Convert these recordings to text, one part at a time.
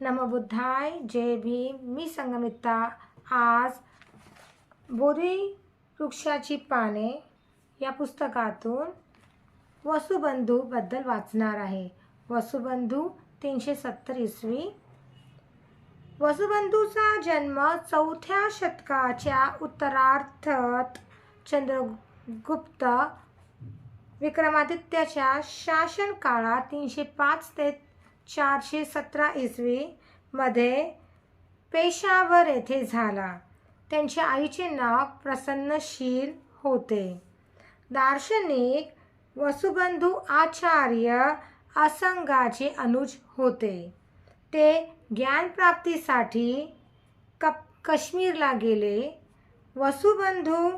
नमबुद्धाय जय भीम. मी संगमित्ता आज बोधी वृक्षाची पाने या पुस्तकातून वसुबंधूबद्दल वाचणार आहे. वसुबंधू तीनशे सत्तर इसवी. वसुबंधूचा जन्म चौथ्या शतकाच्या उत्तरार्थत चंद्रगुप्त विक्रमादित्याच्या शासनकाळात तीनशे पाच ते चारशे सतरा इसवीमध्ये पेशावर येथे झाला. त्यांच्या आईचे नाव प्रसन्नशील होते. दार्शनिक वसुबंधू आचार्य असंगाचे अनुज होते. ते ज्ञानप्राप्तीसाठी कप काश्मीरला गेले. वसुबंधू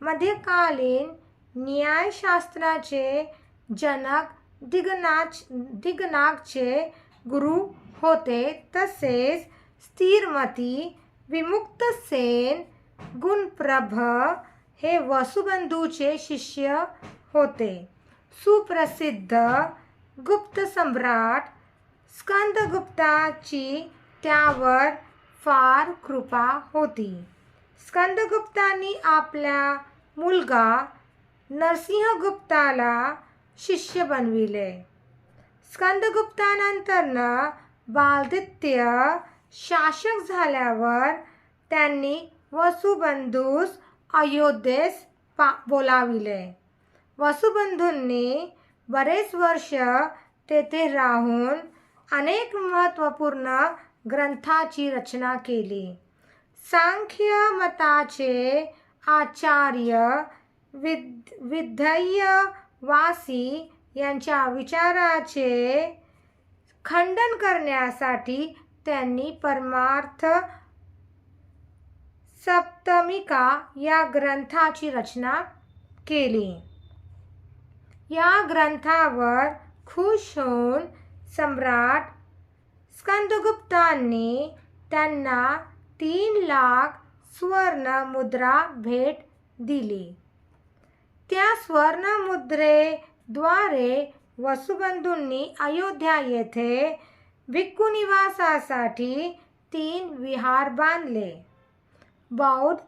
मध्यकालीन न्यायशास्त्राचे जनक दिगनाच दिगनागचे गुरु होते तसेच स्थिरमती विमुक्त सेन गुणप्रभ हे वसुबंधूचे शिष्य होते. सुप्रसिद्ध गुप्त सम्राट स्कंदगुप्ताची त्यावर फार कृपा होती. स्कंदगुप्तांनी आपल्या मुलगा नरसिंहगुप्ताला शिष्य बनविले. स्कंदगुप्तानंतरनं बालदित्य शासक झाल्यावर त्यांनी वसुबंधूस अयोध्येस पा बोलाविले. वसुबंधूंनी बरेच वर्ष तेथे राहून अनेक महत्त्वपूर्ण ग्रंथाची रचना केली. सांख्य मताचे आचार्य विद वासी यांच्या विचाराचे खंडन करण्यासाठी त्यांनी परमार्थ सप्तमिका या ग्रंथाची रचना केली. या ग्रंथावर खुश होऊन सम्राट स्कंदगुप्तांनी त्यांना तीन लाख स्वर्ण मुद्रा भेट दिली. त्या स्वर्णमुद्रेद्वारे वसुबंधूंनी अयोध्या येथे भिक्खुनिवासासाठी तीन विहार बांधले. बौद्ध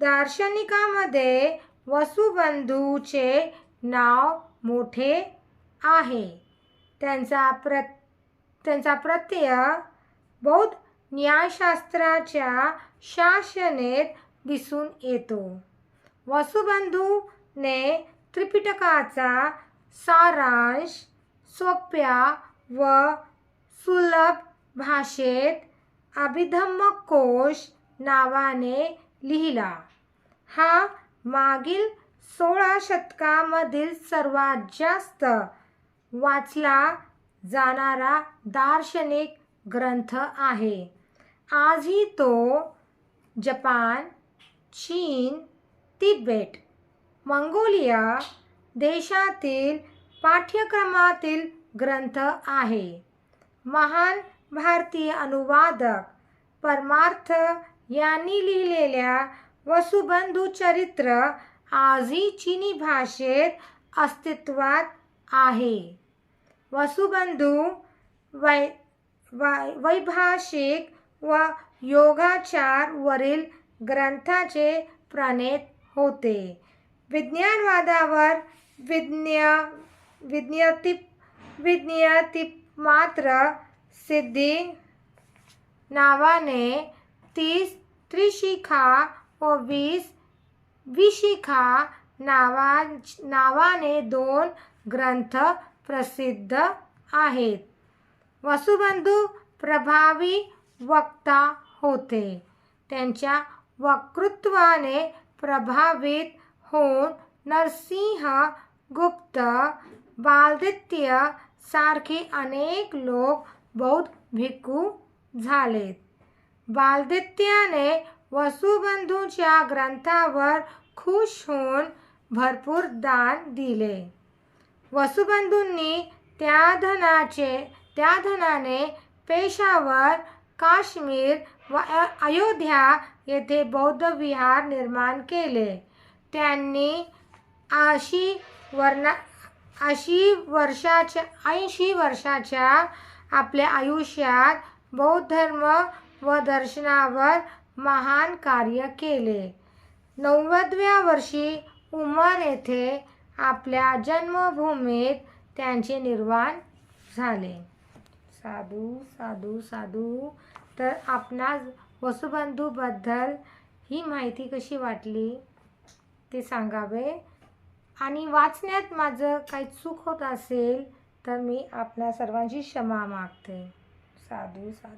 दार्शनिकामध्ये वसुबंधूचे नाव मोठे आहे. त्यांचा प्र त्यांचा प्रत्यय बौद्ध न्यायशास्त्राच्या शासनेत दिसून येतो. वसुबंधू ने त्रिपिटकाचा सारांश सोप्या व सुलभ भाषेत अभिधम्मकोश नावाने लिहिला. हा मागील सोळा शतकामधील सर्वात जास्त वाचला जाणारा दार्शनिक ग्रंथ आहे. आजही तो जपान चीन तिबेट मंगोलिया देशातील पाठ्यक्रमातील ग्रंथ आहे. महान भारतीय अनुवादक परमार्थ यांनी लिहिलेल्या वसुबंधू चरित्र आजही चिनी भाषेत अस्तित्वात आहे. वसुबंधू वै वै वैभाषिक व योगाचारवरील ग्रंथाचे प्रणेत होते. विज्ञानवादावर विज्ञ विज्ञती विज्ञती मात्र सिद्धी नावाने तीस त्रिशिखा व वीस विशिखा नावा नावाने दोन ग्रंथ प्रसिद्ध आहेत. वसुबंधू प्रभावी वक्ता होते. त्यांच्या वक्तृत्वाने प्रभावित होऊन नरसिंह गुप्त बालदित्य सारखे अनेक लोक बौद्ध भिक्खू झालेत. बालदित्याने वसुबंधूच्या ग्रंथावर खुश होऊन भरपूर दान दिले. वसुबंधूंनी त्या धनाचे त्या धनाने पेशावर काश्मीर व अयोध्या येथे बौद्ध विहार निर्माण केले. त्यांनी अशी वर्णा ऐंशी वर्षाच्या ऐंशी वर्षाच्या आपल्या आयुष्यात बौद्ध धर्म व दर्शनावर महान कार्य केले. नव्वदव्या वर्षी उमर येथे आपल्या जन्मभूमीत त्यांचे निर्वाण झाले. साधू साधू साधू. तर आपणास वसुबंधूबद्दल ही माहिती कशी वाटली? ते सांगावे. आणि वाचण्यात माझं काही चूक होत असेल तर मी आपल्या सर्वांची क्षमा मागते. साधू साधू.